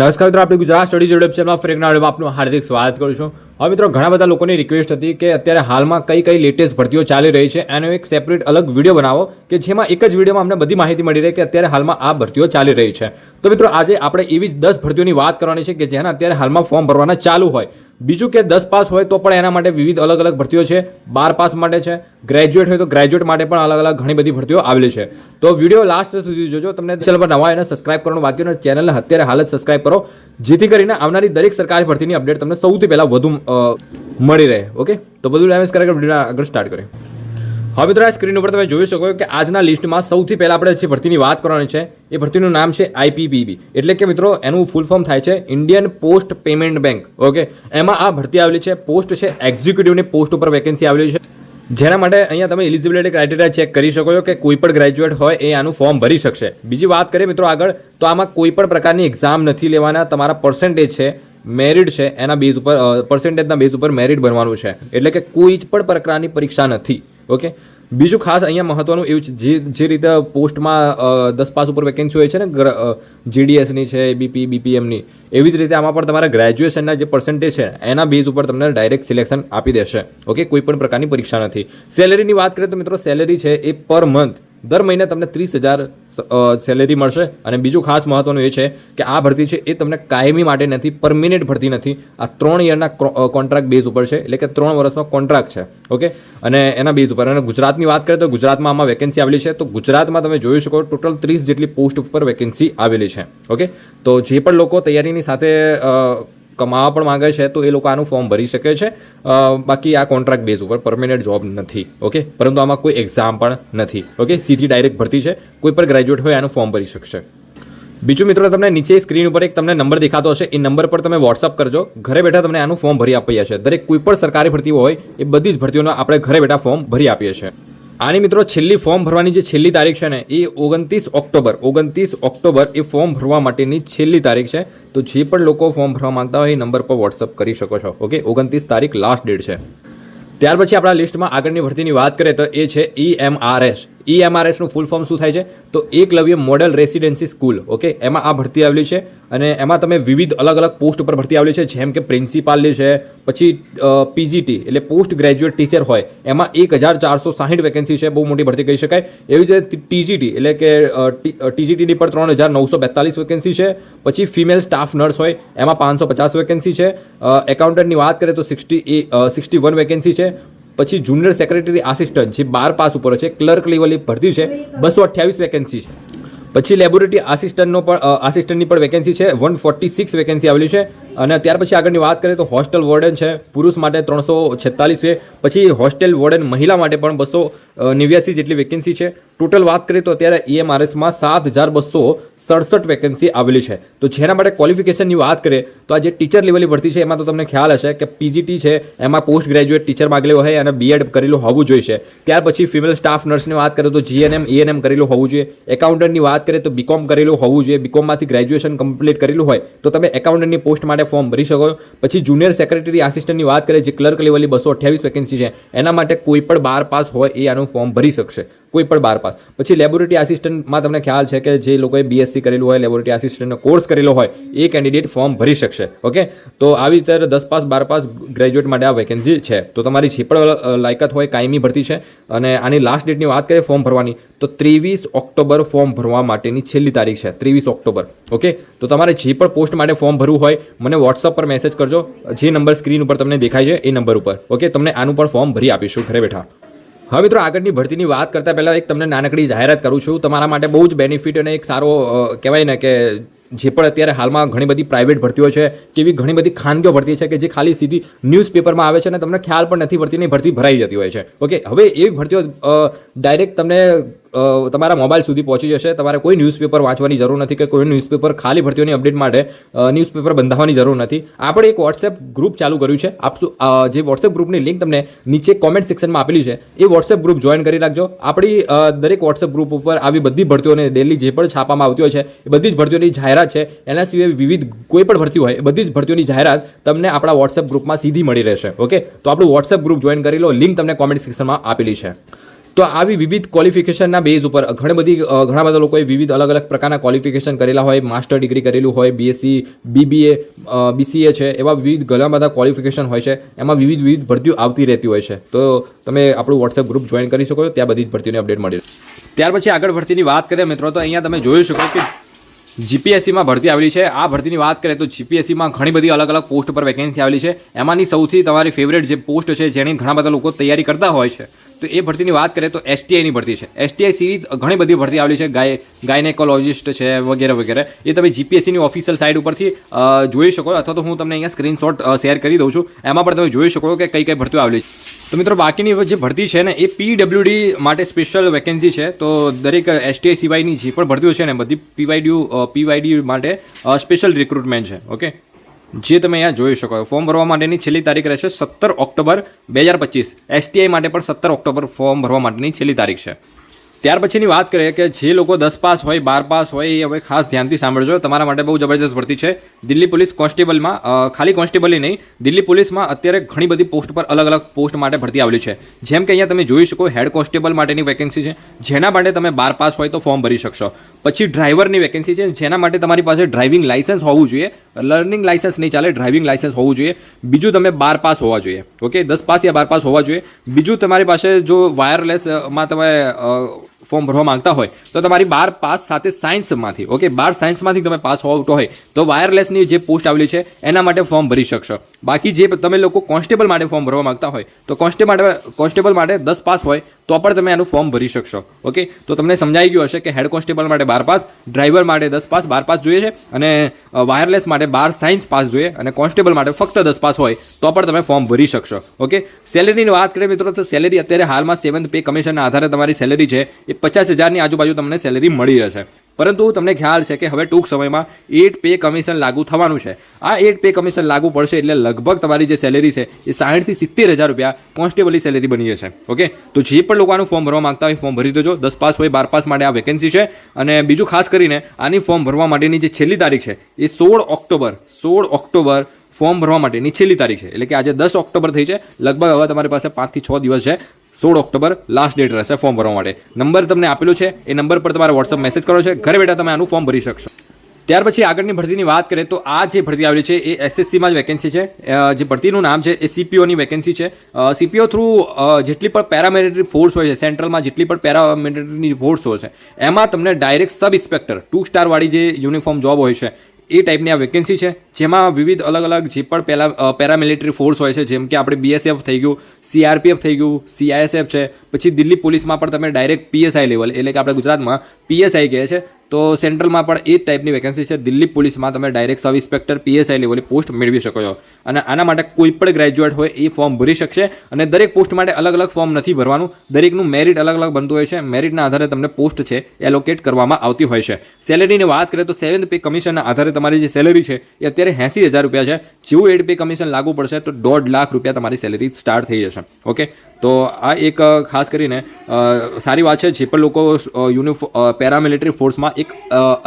નમસ્કાર મિત્રો આપણે ગુજરાત સ્ટડી યુટ્યુબ ચેનલમાં ફરી એકના વિડીયોમાં આપનું હાર્દિક સ્વાગત કરું છું. હવે મિત્રો, ઘણા બધા લોકોની રિક્વેસ્ટ હતી કે અત્યારે હાલમાં કઈ કઈ લેટેસ્ટ ભરતીઓ ચાલી રહી છે, એનો એક સેપરેટ અલગ વીડિયો બનાવો કે જેમાં એક જ વિડીયોમાં અમને બધી માહિતી મળી રહે કે અત્યારે હાલમાં આ ભરતીઓ ચાલી રહી છે. તો મિત્રો, આજે આપણે એવી જ દસ ભરતીઓની વાત કરવાની છે કે જેના અત્યારે હાલમાં ફોર્મ ભરવાના ચાલુ હોય. બીજું કે દસ પાસ હોય તો પણ એના માટે વિવિધ અલગ અલગ ભરતીઓ છે. બાર પાસ માટે છે. ગ્રેજ્યુએટ હોય તો ગ્રેજ્યુએટ માટે પણ અલગ અલગ ઘણી બધી ભરતીઓ આવેલી છે. તો વીડિયો લાસ્ટ સુધી જોજો. તમને ચેનલ પર નવા એને સબસ્ક્રાઇબ કરવાનું બાકી અને ચેનલને અત્યારે હાલ જ સબસ્ક્રાઇબ કરો. જેથી કરીને આવનારી દરેક સરકારી ભરતીની અપડેટ તમને સૌથી પહેલાં વધુ મળી રહે. ઓકે તો બધું ડેમેજ કરે વીડિયો આગળ સ્ટાર્ટ કરીએ. હવે મિત્રો, આ સ્ક્રીન ઉપર તમે જોઈ શકો કે આજના લિસ્ટમાં સૌથી પહેલા આપણે જે ભરતીની વાત કરવાની છે, એ ભરતીનું નામ છે આઈપીપીબી એટલે કે મિત્રો, એનું ફૂલ ફોર્મ થાય છે Indian post payment bank okay એમાં આ ભરતી આવેલી છે પોસ્ટ છે એક્ઝિક્યુટિવની પોસ્ટ ઉપર વેકેન્સી આવેલી છે. જેના માટે અહીંયા તમે એલિજિબિલિટી ક્રાઇટેરિયા ચેક કરી શકો છો કે કોઈ પણ ગ્રેજ્યુએટ હોય એ આનું ફોર્મ ભરી શકશે. બીજી વાત કરીએ મિત્રો આગળ, તો આમાં કોઈ પણ પ્રકારની એક્ઝામ નથી લેવાના, તમારા પર્સન્ટેજ છે મેરિટ છે, એના બેઝ ઉપર પર્સન્ટેજના બેઝ ઉપર મેરિટ ભરવાનું છે. એટલે કે કોઈ જ પણ પ્રકારની પરીક્ષા નથી. ઓકે? બીજું ખાસ અહીંયા મહત્વનું એવું જે જે રીતે પોસ્ટમાં દસ પાસ ઉપર વેકેન્સી હોય છે ને જીડીએસની છે બીપી બીપીએમની એવી જ રીતે આમાં પણ તમારા ગ્રેજ્યુએશનના જે પર્સન્ટેજ છે, એના બેઝ ઉપર તમને ડાયરેક્ટ સિલેક્શન આપી દેશે. ઓકે? કોઈ પણ પ્રકારની પરીક્ષા નથી. સેલેરીની વાત કરીએ તો મિત્રો સેલેરી છે એ પર મંથ દર મહિને તમને ત્રીસ હજાર સેલેરી મળશે. અને બીજું ખાસ મહત્વનું એ છે કે આ ભરતી છે એ તમને કાયમી માટે નથી પરમિનેન્ટ ભરતી નથી. આ ત્રણ યરના કોન્ટ્રાક્ટ બેઝ ઉપર છે. એટલે કે ત્રણ વર્ષનો કોન્ટ્રાક્ટ છે. ઓકે? અને એના બેઝ ઉપર. અને ગુજરાતની વાત કરીએ તો ગુજરાતમાં આમાં વેકેન્સી આવેલી છે. તો ગુજરાતમાં તમે જોઈ શકો ટોટલ ત્રીસ જેટલી પોસ્ટ ઉપર વેકેન્સી આવેલી છે. ઓકે? તો જે પણ લોકો તૈયારીની સાથે કમાવા પણ માંગે છે, તો એ લોકો આનું ફોર્મ ભરી શકે છે. બાકી આ કોન્ટ્રાક્ટ બેઝ ઉપર પરમેનન્ટ જોબ નથી ઓકે પરંતુ આમાં કોઈ એક્ઝામ પણ નથી ઓકે સીધી ડાયરેક્ટ ભરતી છે, કોઈ પણ ગ્રેજ્યુએટ હોય આનું ફોર્મ ભરી શકશે. બીજું મિત્રો, તમને નીચે સ્ક્રીન ઉપર એક તમને નંબર દેખાતો હશે. એ નંબર પર તમે વોટ્સઅપ કરજો. ઘરે બેઠા તમને આનું ફોર્મ ભરી આપીએ છીએ. દરેક કોઈ પણ સરકારી ભરતી હોય, એ બધી જ ભરતીઓનો આપણે ઘરે બેઠા ફોર્મ ભરી આપીએ છીએ. આની મિત્રો છેલ્લી ફોર્મ ભરવાની જે છેલ્લી તારીખ છે ને, એ ઓગણત્રીસ ઓક્ટોબર ઓગણત્રીસ ઓક્ટોબર એ ફોર્મ ભરવા માટેની છેલ્લી તારીખ છે. તો જે પણ લોકો ફોર્મ ભરવા માંગતા હોય એ નંબર પર વોટ્સઅપ કરી શકો છો. ઓકે? ઓગણત્રીસ તારીખ લાસ્ટ ડેટ છે. ત્યાર પછી આપણા લિસ્ટમાં આગળની ભરતીની વાત કરીએ તો એ છે E ઈએમઆરએસ ઈએમઆરએસનું ફૂલ ફોર્મ શું થાય છે? તો Eklavya model residency school okay એમાં આ ભરતી આવેલી છે અને એમાં તમે વિવિધ અલગ અલગ પોસ્ટ ઉપર ભરતી આવેલી છે, જેમ કે પ્રિન્સિપાલની છે, પછી પીજીટી એટલે પોસ્ટ ગ્રેજ્યુએટ ટીચર હોય. એમાં એક હજાર ચારસો સાહીઠ વેકેન્સી છે, બહુ મોટી ભરતી કહી શકાય. એવી જ રીતે ટીજીટી એટલે કે ટીજીટીની પર ત્રણ હજાર નવસો બેતાલીસ વેકેન્સી છે. પછી ફિમેલ સ્ટાફ નર્સ હોય, એમાં પાંચસો પચાસ વેકેન્સી છે. એકાઉન્ટન્ટની વાત કરીએ તો સિક્સટી સિક્સટી વન વેકેન્સી છે. પછી જુનિયર સેક્રેટરી આસિસ્ટન્ટ જે બાર પાસ ઉપર છે, ક્લર્ક લેવલની ભરતી છે, બસો અઠ્યાવીસ વેકેન્સી છે. પછી લેબોરેટરી આસિસ્ટન્ટનો પણ આસિસ્ટન્ટની પણ વેકેન્સી છે વન ફોર્ટી સિક્સ વેકેન્સી આવેલી છે. અને ત્યાર પછી આગળની વાત કરીએ તો હોસ્ટેલ વોર્ડન છે, પુરુષ માટે ત્રણસો છેતાલીસ છે. પછી હોસ્ટેલ વોર્ડન મહિલા માટે પણ બસો નેવ્યાસી જેટલી વેકેન્સી છે. ટોટલ વાત કરીએ તો અત્યારે E ઈએમઆરએસમાં સાત હજાર બસો સડસઠ વેકેન્સી આવેલી છે. તો જેના માટે ક્વોલિફિકેશનની વાત કરીએ, તો આ જે ટીચર લેવલની ભરતી છે, એમાં તો તમને ખ્યાલ હશે કે પીજીટી છે, એમાં પોસ્ટ ગ્રેજ્યુએટ ટીચર માગેલો હોય અને બીએડ કરેલું હોવું જોઈએ ત્યાર પછી ફિમેલ સ્ટાફ નર્સની વાત કરીએ તો જીએનએમ ઈએનએમ કરેલું હોવું જોઈએ. એકાઉન્ટન્ટની વાત કરીએ તો બીકોમ કરેલું હોવું જોઈએ. બીકોમમાંથી ગ્રેજ્યુએશન કમ્પ્લીટ કરેલું હોય, તો તમે એકાઉન્ટન્ટની પોસ્ટ માટે ફોર્મ ભરી શકો. પછી જુનિયર સેક્રેટરી આસિસ્ટન્ટની વાત કરીએ, જે ક્લર્ક લેવલની બસો અઠ્યાવીસ વેકેન્સી છે, એના માટે કોઈ પણ બાર પાસ હોય એ આનું ફોર્મ ભરી શકશે, કોઈ પણ બાર પાસ. પછી લેબોરેટરી આસિસ્ટન્ટમાં તમને ખ્યાલ છે કે જે લોકોએ બીએસસી કરેલું હોય લેબોરેટરી આસિસ્ટન્ટનો કોર્સ કરેલો હોય, એ કેન્ડિડેટ ફોર્મ ભરી શકશે ઓકે તો આવી રીતે દસ પાસ, બાર પાસ ગ્રેજ્યુએટ માટે આ વેકેન્સી છે. તો તમારી જે પણ લાયકાત હોય, કાયમી ભરતી છે, અને આની લાસ્ટ ડેટની વાત કરીએ ફોર્મ ભરવાની, તો ત્રેવીસ ઓક્ટોબર ફોર્મ ભરવા માટેની છેલ્લી તારીખ છે, ત્રેવીસ ઓક્ટોબર ઓકે તો તમારે જે પણ પોસ્ટ માટે ફોર્મ ભરવું હોય, મને વોટ્સઅપ પર મેસેજ કરજો. જે નંબર સ્ક્રીન ઉપર તમને દેખાય છે, એ નંબર ઉપર ઓકે તમને આનું પણ ફોર્મ ભરી આપીશું, ઘરે બેઠા. હવે મિત્રો, આગળની ભરતીની વાત કરતા પહેલાં એક તમને નાનકડી જાહેરાત કરું છું. તમારા માટે બહુ જ બેનિફિટ અને એક સારો કહેવાય ને કે જે પણ અત્યારે હાલમાં ઘણી બધી પ્રાઇવેટ ભરતીઓ છે કે એવી ઘણી બધી ખાનગીઓ ભરતી છે કે જે ખાલી સીધી ન્યૂઝપેપરમાં આવે છે અને તમને ખ્યાલ પણ નથી પડતી ભરતી ભરાઈ જતી હોય છે. ઓકે હવે એવી ભરતીઓ ડાયરેક્ટ તમને તમારા મોબાઈલ સુધી પહોંચી જશે. તમારે કોઈ ન્યૂઝપેપર વાંચવાની જરૂર નથી કે કોઈ ન્યૂઝપેપર ખાલી ભરતીઓની અપડેટ માટે ન્યૂઝપેપર બંધાવવાની જરૂર નથી. આપણે એક વોટ્સએપ ગ્રુપ ચાલુ કર્યું છે. આપશું જે વોટ્સએપ ગ્રુપની લિંક તમને નીચે કોમેન્ટ સેક્શનમાં આપેલી છે, એ વોટ્સએપ ગ્રુપ જોઈન કરી રાખજો. આપણી દરેક વોટ્સએપ ગ્રુપ ઉપર આવી બધી ભરતીઓને ડેલી જે પણ છાપવામાં આવતી હોય છે, એ બધી જ ભરતીઓની જાહેરાત છે. એના સિવાય વિવિધ કોઈ પણ ભરતી હોય, એ બધી જ ભરતીઓની જાહેરાત તમને આપણા વોટ્સએપ ગ્રુપમાં સીધી મળી રહેશે. ઓકે? તો આપણું વોટ્સએપ ગ્રુપ જોઈન કરી લો. લિંક તમને કોમેન્ટ સેક્શનમાં આપેલી છે. તો આવી વિવિધ ક્વોલિફિકેશનના બેઝ ઉપર ઘણી બધી ઘણા બધા લોકોએ વિવિધ અલગ અલગ પ્રકારના ક્વોલિફિકેશન કરેલા હોય માસ્ટર ડિગ્રી કરેલું હોય બીએસસી બીબીએ બીસીએ છે, એવા વિવિધ ઘણા બધા ક્વોલિફિકેશન હોય છે, એમાં વિવિધ વિવિધ ભરતીઓ આવતી રહેતી હોય છે. તો તમે આપણું વોટ્સએપ ગ્રુપ જોઈન કરી શકો છો, ત્યાં બધી જ ભરતીઓની અપડેટ મળી ત્યાર પછી આગળ ભરતીની વાત કરીએ, મિત્રો, તો અહીંયા તમે જોઈ શકો કે જીપીએસસીમાં ભરતી આવેલી છે. આ ભરતીની વાત કરીએ તો જીપીએસસીમાં ઘણી બધી અલગ અલગ પોસ્ટ પર વેકેન્સી આવેલી છે. એમાંની સૌથી તમારી ફેવરેટ જે પોસ્ટ છે, જેની ઘણા બધા લોકો તૈયારી કરતા હોય છે તો એ ભરતીની વાત કરીએ તો એસટીઆઈની ભરતી છે. એસટીઆઈ સિરીઝ ઘણી બધી ભરતી આવેલી છે. ગાય ગાયનેકોલોજિસ્ટ છે, વગેરે વગેરે. એ તમે જીપીએસસીની ઓફિશિયલ સાઇટ ઉપરથી જોઈ શકો અથવા તો હું તમને અહીંયા સ્ક્રીનશોટ શેર કરી દઉં છું. એમાં પણ તમે જોઈ શકો કે કઈ કઈ ભરતીઓ આવેલી છે. તો મિત્રો, બાકીની જે ભરતી છે ને, એ પીડબ્લ્યુડી માટે સ્પેશિયલ વેકેન્સી છે. તો દરેક એસટીઆઈ સિવાયની જે પણ ભરતીઓ છે ને, બધી પીવાયડી પીવાયડી માટે સ્પેશિયલ રિક્રુટમેન્ટ છે. ઓકે જે તમે અહીંયા જોઈ શકો ફોર્મ ભરવા માટેની છેલ્લી તારીખ રહેશે સત્તર ઓક્ટોબર બે હજાર પચીસ. એસટીઆઈ માટે પણ સત્તર ઓક્ટોબર ફોર્મ ભરવા માટેની છેલ્લી તારીખ છે. ત્યાર પછીની વાત કરીએ કે જે લોકો દસ પાસ હોય, બાર પાસ હોય, એ હવે ખાસ ધ્યાનથી સાંભળજો. તમારા માટે બહુ જબરજસ્ત ભરતી છે. દિલ્હી પોલીસ કોન્સ્ટેબલમાં ખાલી કોન્સ્ટેબલની નહીં, દિલ્હી પોલીસમાં અત્યારે ઘણી બધી પોસ્ટ પર અલગ અલગ પોસ્ટ માટે ભરતી આવેલી છે. જેમ કે અહીંયા તમે જોઈ શકો, હેડ કોન્સ્ટેબલ માટેની વેકેન્સી છે. જેના માટે તમે બાર પાસ હોય તો ફોર્મ ભરી શકશો. પછી ડ્રાઈવરની વેકેન્સી છે, જેના માટે તમારી પાસે ડ્રાઇવિંગ લાઇસન્સ હોવું જોઈએ. લર્નિંગ લાઇસન્સ નહીં ચાલે ડ્રાઇવિંગ લાઇસન્સ હોવું જોઈએ. બીજું તમે બાર પાસ હોવા જોઈએ. ઓકે દસ પાસ યા બાર પાસ હોવા જોઈએ. બીજું તમારી પાસે જો વાયરલેસમાં તમે ફોર્મ ભરવા માંગતા હોય, તો તમારી બાર પાસ સાથે સાયન્સમાંથી ઓકે બાર સાયન્સમાંથી તમે પાસ હોતો હોય, તો વાયરલેસની જે પોસ્ટ આવેલી છે, એના માટે ફોર્મ ભરી શકશો. બાકી જે તમે લોકો કોન્સ્ટેબલ માટે ફોર્મ ભરવા માંગતા હોય, તો કોન્સ્ટેબલ માટે કોન્સ્ટેબલ માટે દસ પાસ હોય, તો પણ તમે આનું ફોર્મ ભરી શકશો, ઓકે? તો તમને સમજાઈ ગયું હશે કે હેડ કોન્સ્ટેબલ માટે બાર પાસ, ડ્રાઈવર માટે દસ પાસ, બાર પાસ જોઈએ છે, અને વાયરલેસ માટે બાર સાયન્સ પાસ જોઈએ, અને કોન્સ્ટેબલ માટે ફક્ત દસ પાસ હોય, તો પણ તમે ફોર્મ ભરી શકશો, ઓકે? સેલેરીની વાત કરીએ મિત્રો, તો સેલેરી અત્યારે હાલમાં સેવન્થ પે કમિશનના આધારે તમારી સેલેરી છે, એ પચાસ હજારની આજુબાજુ તમને સેલેરી મળી રહેશે. પરંતુ તમને ખ્યાલ છે કે હવે ટૂંક સમયમાં એટ પે કમિશન લાગુ થવાનું છે. આ એટ પે કમિશન લાગુ પડશે એટલે લગભગ તમારી જે સેલેરી છે એ સાઠથી સિત્તેર હજાર રૂપિયા કોન્સ્ટેબલની સેલેરી બની જશે. ઓકે? તો જે પણ લોકો આનું ફોર્મ ભરવા માંગતા હોય ફોર્મ ભરી દેજો. દસ પાસ હોય, બાર પાસ માટે આ વેકેન્સી છે. અને બીજું ખાસ કરીને આની ફોર્મ ભરવા માટેની જે છેલ્લી તારીખ છે એ સોળ ઓક્ટોબર સોળ ઓક્ટોબર ફોર્મ ભરવા માટેની છેલ્લી તારીખ છે. એટલે કે આજે દસ ઓક્ટોબર થઈ છે. લગભગ હવે તમારી પાસે પાંચથી છ દિવસ છે. સોળ ઓક્ટોબર લાસ્ટ ડેટ રહેશે ફોર્મ ભરવા માટે. નંબર તમને આપેલો છે. એ નંબર પર તમારે વોટ્સઅપ મેસેજ કરો છે. ઘરે બેઠા તમે આનું ફોર્મ ભરી શકશો. ત્યાર પછી આગળની ભરતીની વાત કરીએ તો આ જે ભરતી આવેલી છે એ એસએસસીમાં જ વેકેન્સી છે. જે ભરતીનું નામ છે એ સીપીઓની વેકેન્સી છે. સીપીઓ થ્રુ જેટલી પણ પેરામિલિટરી ફોર્સ હોય છે સેન્ટ્રલમાં જેટલી પણ પેરામિલિટરીની ફોર્સ હોય છે, એમાં તમને ડાયરેક્ટ સબ ઇન્સ્પેક્ટર ટુ સ્ટારવાળી જે યુનિફોર્મ જોબ હોય છે એ ટાઈપની આ વેકેન્સી છે, જેમાં વિવિધ અલગ અલગ જે પણ પેલા પેરામિલિટરી ફોર્સ હોય છે, જેમ કે આપણે બીએસએફ થઈ ગયું સીઆરપીએફ થઈ ગયું સીઆઈએસએફ છે, પછી દિલ્હી પોલીસમાં પણ તમે ડાયરેક્ટ પીએસઆઈ લેવલ એટલે કે આપણે ગુજરાતમાં પીએસઆઈ કહે છે તો સેન્ટ્રલમાં પણ એ જ ટાઈપની વેકેન્સી છે. દિલ્હી પોલીસમાં તમે ડાયરેક્ટ સબ ઇન્સ્પેક્ટર પીએસઆઈ લેવલે પોસ્ટ મેળવી શકો છો. અને આના માટે કોઈ પણ ગ્રેજ્યુએટ હોય એ ફોર્મ ભરી શકશે. અને દરેક પોસ્ટ માટે અલગ અલગ ફોર્મ નથી ભરવાનું. દરેકનું મેરિટ અલગ અલગ બનતું હોય છે. મેરિટના આધારે તમને પોસ્ટ છે એલોકેટ કરવામાં આવતી હોય છે. સેલેરીની વાત કરીએ તો સેવન્થ પે કમિશનના આધારે તમારી જે સેલેરી છે, એ અત્યારે એંસી હજાર રૂપિયા છે. જેવું એડ પે કમિશન લાગુ પડશે, તો દોઢ લાખ રૂપિયા તમારી સેલેરી સ્ટાર્ટ થઈ જશે. ઓકે તો આ એક ખાસ કરીને સારી વાત છે, જે પણ લોકો યુનિફો પેરામિલિટરી ફોર્સમાં એક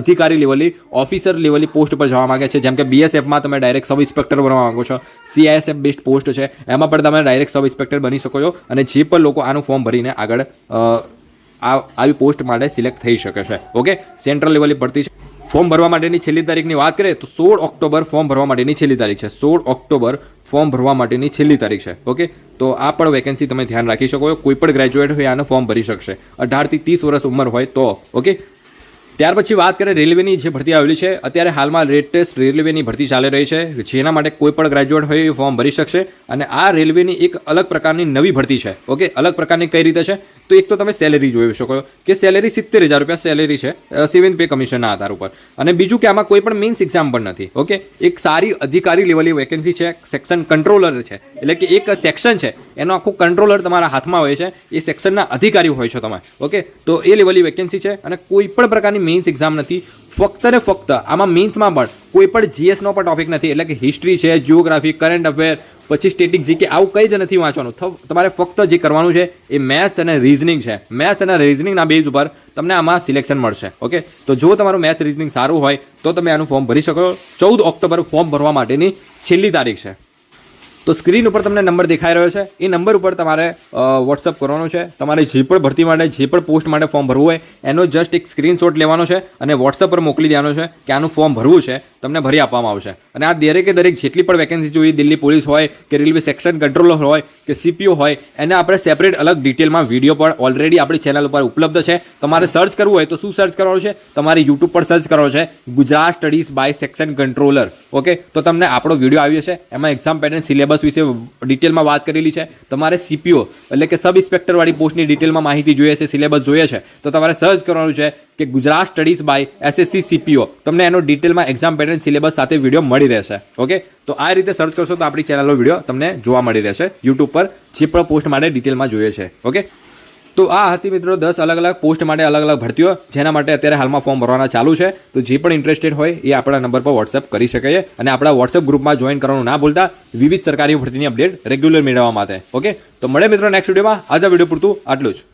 અધિકારી લેવલની ઓફિસર લેવલની પોસ્ટ પર જવા માંગે છે. જેમ કે બીએસએફમાં તમે ડાયરેક્ટ સબ ઇન્સ્પેક્ટર બનવા માંગો છો. સીઆઈએસએફ બેસ્ટ પોસ્ટ છે. એમાં પણ તમે ડાયરેક્ટ સબ ઇન્સ્પેક્ટર બની શકો છો અને જે પણ લોકો આનું ફોર્મ ભરીને આગળ આવી પોસ્ટ માટે સિલેક્ટ થઈ શકે છે. ઓકે સેન્ટ્રલ લેવલની ભરતી છે. ફોર્મ ભરવા માટેની છેલ્લી તારીખની વાત કરીએ તો સોળ ઓક્ટોબર ફોર્મ ભરવા માટેની છેલ્લી તારીખ છે. સોળ ઓક્ટોબર ફોર્મ ભરવા માટેની છેલ્લી તારીખ છે. ઓકે? તો આ પણ વેકેન્સી તમે ધ્યાન રાખી શકો કોઈ પણ ગ્રેજ્યુએટ હોય આને ફોર્મ ભરી શકશે. અઢારથી ત્રીસ વર્ષ ઉંમર હોય તો. ઓકે? ત્યાર પછી વાત કરીએ રેલવેની જે ભરતી આવેલી છે. અત્યારે હાલમાં લેટેસ્ટ રેલવેની ભરતી ચાલી રહી છે, જેના માટે કોઈ પણ ગ્રેજ્યુએટ હોય એ ફોર્મ ભરી શકશે. અને આ રેલવેની એક અલગ પ્રકારની નવી ભરતી છે. ઓકે? અલગ પ્રકારની કઈ રીતે છે? તો એક તો તમે સેલેરી જોઈ શકો કે સેલેરી સિત્તેર હજાર રૂપિયા સેલેરી છે સેવન પે કમિશનના આધાર ઉપર. અને બીજું કે આમાં કોઈ પણ મીન્સ એક્ઝામ પણ નથી. ઓકે? એક સારી અધિકારી લેવલની વેકેન્સી છે સેક્શન કંટ્રોલર છે. એટલે કે એક સેક્શન છે, એનો આખું કંટ્રોલર તમારા હાથમાં હોય છે, એ સેક્શનના અધિકારી હોય છો તમે. ઓકે? તો એ લેવલની વેકેન્સી છે અને કોઈ પણ પ્રકારની મેઇન્સ એક્ઝામ નથી. ફક્ત ને ફક્ત આમાં મેઇન્સમાં પણ કોઈ પણ જીએસનો પણ ટોપિક નથી. એટલે કે હિસ્ટ્રી છે જિયોગ્રાફી કરંટ અફેર પછી સ્ટેટિક જીકે આવું કંઈ જ નથી વાંચવાનું. તમારે ફક્ત જે કરવાનું છે એ મેથ્સ અને રીઝનિંગ છે. મેથ્સ અને રીઝનિંગના બેઝ ઉપર તમને આમાં સિલેક્શન મળશે. ઓકે? તો જો તમારું મેથ્સ રીઝનિંગ સારું હોય, તો તમે આનું ફોર્મ ભરી શકો ચૌદ ઓક્ટોબર ફોર્મ ભરવા માટેની છેલ્લી તારીખ છે. તો સ્ક્રીન ઉપર તમને નંબર દેખાઈ રહ્યો છે. એ નંબર ઉપર તમારે વોટ્સઅપ કરવાનો છે. તમારે જે પણ ભરતી માટે, જે પણ પોસ્ટ માટે ફોર્મ ભરવું હોય, એનો જસ્ટ એક સ્ક્રીનશોટ લેવાનો છે અને વોટ્સઅપ પર મોકલી દેવાનો છે કે આનું ફોર્મ ભરવું છે, તમને ભરી આપવામાં આવશે. અને આ દરેકે દરેક જેટલી પણ વેકેન્સી જોઈએ, દિલ્હી પોલીસ હોય કે રેલવે સેક્શન કંટ્રોલર હોય કે સીપીઓ હોય, એને આપણે સેપરેટ અલગ ડિટેલમાં વીડિયો પણ ઓલરેડી આપણી ચેનલ ઉપર ઉપલબ્ધ છે. તમારે સર્ચ કરવું હોય તો શું સર્ચ કરવાનું છે? તમારે યુટ્યુબ પર સર્ચ કરવાનું છે, Gujarat studies by section controller okay તો તમને આપણો વીડિયો આવ્યો છે એમાં એક્ઝામ પેટર્ન સિલેબસ વિશે ડિટેલમાં વાત કરેલી છે. તમારે સીપીઓ એટલે કે સબ ઇન્સ્પેક્ટરવાળી પોસ્ટની ડિટેલમાં માહિતી જોઈએ છે, સિલેબસ જોઈએ છે, તો તમારે સર્ચ કરવાનું છે કે Gujarat studies by SSC CPO તમને એનો ડિટેલમાં એક્ઝામ પેટર્ન સિલેબસ સાથે વીડિયો મળી રહેશે. ઓકે? તો આ રીતે સર્ચ કરશો તો આપણી ચેનલનો વીડિયો તમને જોવા મળી રહેશે. યુટ્યુબ પર જે પણ પોસ્ટ માટે ડિટેલમાં જોઈએ છે. ઓકે? તો આ હતી મિત્રો દસ અલગ અલગ પોસ્ટ માટે અલગ અલગ ભરતીઓ, જેના માટે અત્યારે હાલમાં ફોર્મ ભરવાના ચાલુ છે. તો જે પણ ઇન્ટરેસ્ટેડ હોય એ આપણા નંબર પર વોટ્સઅપ કરી શકે છે અને આપણા વોટ્સઅપ ગ્રુપમાં જોઈન કરવાનું ના ભૂલતા વિવિધ સરકારી ભરતીની અપડેટ રેગ્યુલર મેળવવા માટે. ઓકે તો મળે મિત્રો નેક્સ્ટ વિડીયોમાં આજે વીડિયો પૂરતું આટલું જ.